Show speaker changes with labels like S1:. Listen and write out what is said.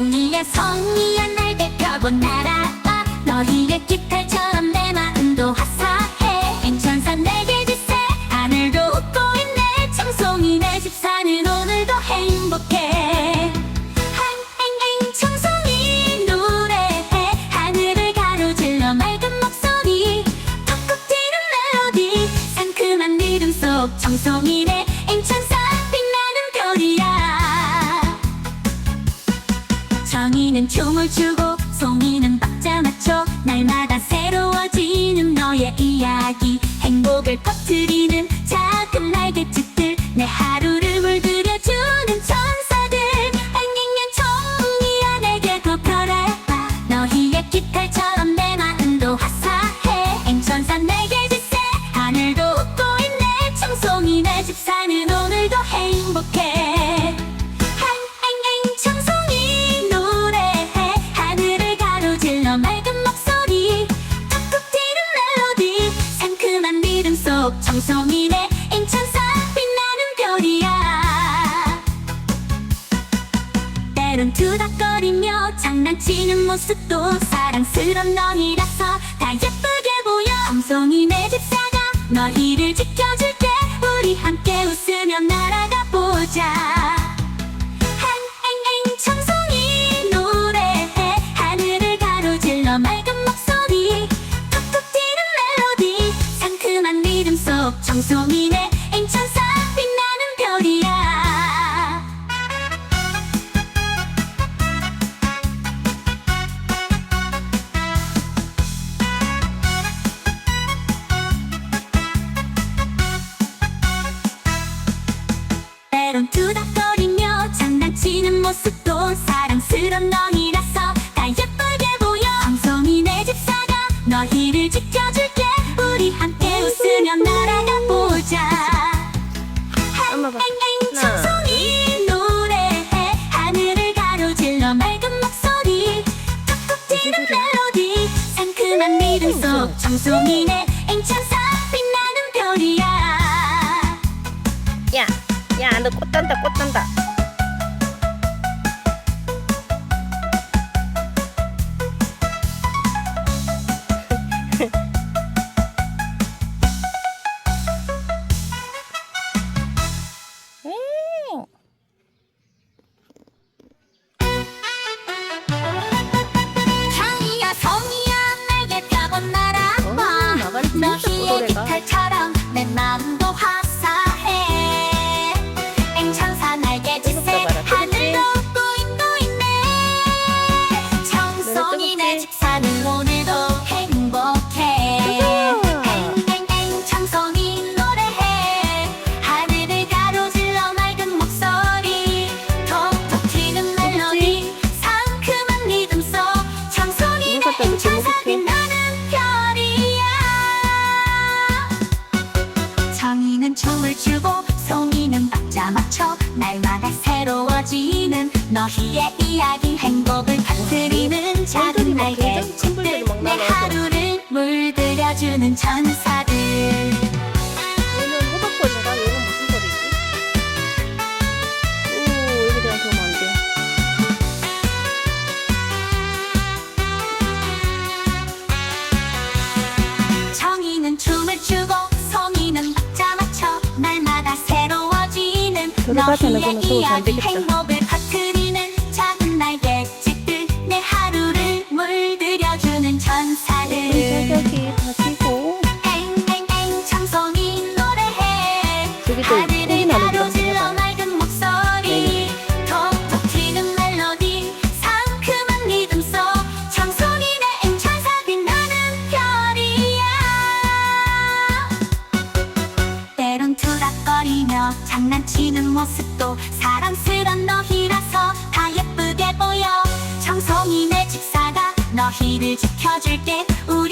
S1: 정리의 성리야 날개 펴본 나라와 너희의 깃털처럼 내 마음도 화사해. 인천산 내게 지새 하늘도 웃고 있네. 청송이 내 집 사는 오늘도 행복해. 한행행 청송이 노래해. 하늘을 가로질러 맑은 목소리. 톡톡 튀는 멜로디. 상큼한 리듬 속 청송이네. 인천산 빛나는 별이야 정이는 춤을 추고 송이는 박자 맞춰 날마다 새로워 때론 투닥거리며 장난치는 모습도 사랑스런 너희라서 다 예쁘게 보여. 청송이 내 집사가 너희를 지켜줄게. 우리 함께 웃으며 날아 투닥거리며 장난치는 모습도 사랑스런 너희라서 다 예쁘게 보여. 방송이 내 집사가 너희를 지켜줄게. 우리 함께 웃으며 날아가 보자.
S2: 엄마 봐.
S1: 청송이 노래해. 하늘을 가로질러 맑은 목소리. 톡톡 튀는 멜로디. 상큼한 리듬 속 청송이네 앵천 야,
S2: 너꽃 단다, 꽃 단다. 음.
S1: 너희의 이야기 행복을 퍼뜨리는 작은 날개 내. 하루를 물들여주는 천사들
S2: 얘는 호박벌레가 얘는 무슨 벌이지? 오, 여기들한테 오면 안 돼.
S1: 정이는 춤을 추고 송이는 박자 맞춰 날마다 새로워지는
S2: 들어가자는
S1: 너희의 이야기
S2: 되겠다.
S1: 행복을 장난치는 모습도 사랑스런 너희라서 다 예쁘게 보여. 청송이 내 집사가 너희를 지켜줄게. 우리